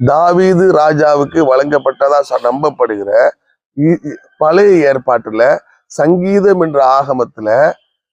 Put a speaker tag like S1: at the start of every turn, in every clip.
S1: தாவீது ராஜாவுக்கு வழங்கப்பட்டதா நம்பப்படுகிற இ- பழைய ஏற்பாட்டுல சங்கீதம் என்ற ஆகமத்துல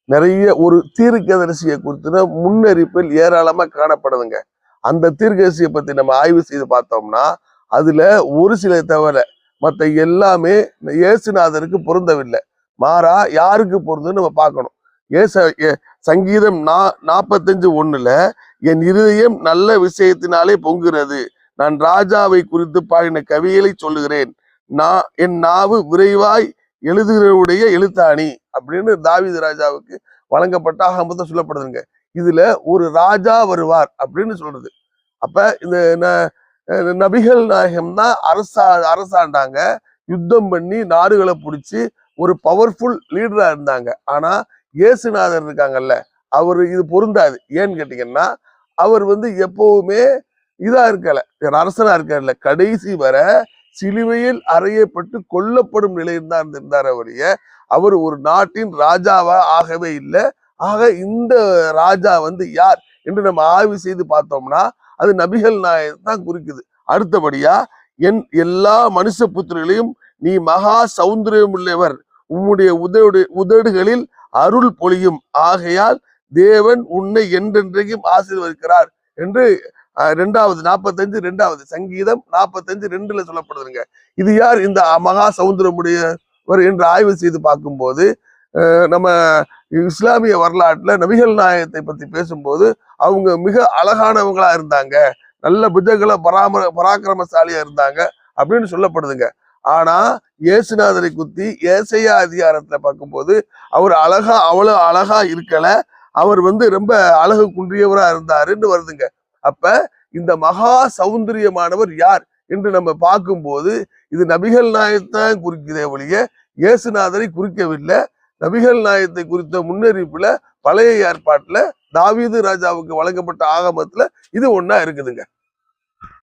S1: நிறைய ஒரு தீர்க்கதரிசியை குறித்த முன்னறிப்பில் ஏராளமா காணப்படுதுங்க. அந்த தீர்க்கதரிசியை பத்தி நம்ம ஆய்வு செய்து பார்த்தோம்னா அதுல ஒரு சில தவிர மற்ற எல்லாமே இயேசுநாதருக்கு பொருந்தவில்லை. மாறா யாருக்கு பொருந்துன்னு நம்ம பார்க்கணும். ஏச சங்கீதம் நா நாற்பத்தஞ்சு ஒண்ணுல என் இருதயம் நல்ல விஷயத்தினாலே பொங்குகிறது. நான் ராஜாவை குறித்து பாடின கவிகளை சொல்லுகிறேன். நான் என் நாவு விரைவாய் எழுதுகிறவுடைய எழுத்தாணி அப்படின்னு தாவீது ராஜாவுக்கு வழங்கப்பட்ட ஆகம்பத்தை சொல்லப்படுதுங்க. இதுல ஒரு ராஜா வருவார் அப்படின்னு சொல்றது. அப்ப இந்த ந- நபிகள் நாயகம் தான் அரசா அரசாண்டாங்க. யுத்தம் பண்ணி நாடுகளை பிடிச்சி ஒரு பவர்ஃபுல் லீடரா இருந்தாங்க. ஆனா இயேசுநாதர் இருக்காங்கல்ல அவர் இது பொருந்தாது. ஏன்னு கேட்டீங்கன்னா அவர் வந்து எப்பவுமே இதா இருக்கல. அரசனா இருக்கார்ல கடைசி வர சிலுவையில் அறையப்பட்டு கொல்லப்படும் நிலையில் தான் இருந்திருந்தார் அவரைய அவர் ஒரு நாட்டின் ராஜாவா ஆகவே இல்லை. ஆக இந்த ராஜா வந்து யார் என்று நம்ம ஆய்வு செய்து பார்த்தோம்னா அது நபிகள் நாயகம் தான் குறிக்குது. அடுத்தபடியா என் எல்லா மனுஷ புத்திரர்களையும் நீ மகா சௌந்தரியம் உள்ளவர். உம்முடைய உதடு உதடுகளில் அருள் பொழியும். ஆகையால் தேவன் உன்னை என்றென்றையும் ஆசீர்வதிக்கிறார் என்று ரெண்டாவது நாற்பத்தஞ்சு ரெண்டாவது. சங்கீதம் நாற்பத்தஞ்சு ரெண்டுல சொல்லப்படுதுங்க. இது யார்? இந்த மகா சௌந்தரமுடையவர் என்று ஆய்வு செய்து பார்க்கும்போது நம்ம இஸ்லாமிய வரலாற்றுல நபிகள் நாயகத்தை பத்தி பேசும்போது அவங்க மிக அழகானவங்களா இருந்தாங்க. நல்ல புஜங்களை பராமர பராக்கிரமசாலியா இருந்தாங்க அப்படின்னு சொல்லப்படுதுங்க. ஆனா இயேசுநாதரை குத்தி ஏசையா அதிகாரத்துல பார்க்கும்போது அவர் அழகா அவ்வளவு அழகா இருக்கல. அவர் வந்து ரொம்ப அழகு குன்றியவரா இருந்தாருன்னு வருதுங்க. அப்ப இந்த மகா சௌந்தரியமானவர் யார் என்று நம்ம பார்க்கும்போது இது நபிகள் நாயகத்தான் குறிக்கிறே ஒழிய இயேசுநாதரை குறிக்கவில்லை. நபிகள் நாயகத்தை குறித்த முன்னறிவிப்புல பழைய ஏற்பாட்டுல தாவீது ராஜாவுக்கு வழங்கப்பட்ட ஆகமத்துல இது ஒன்னா இருக்குதுங்க.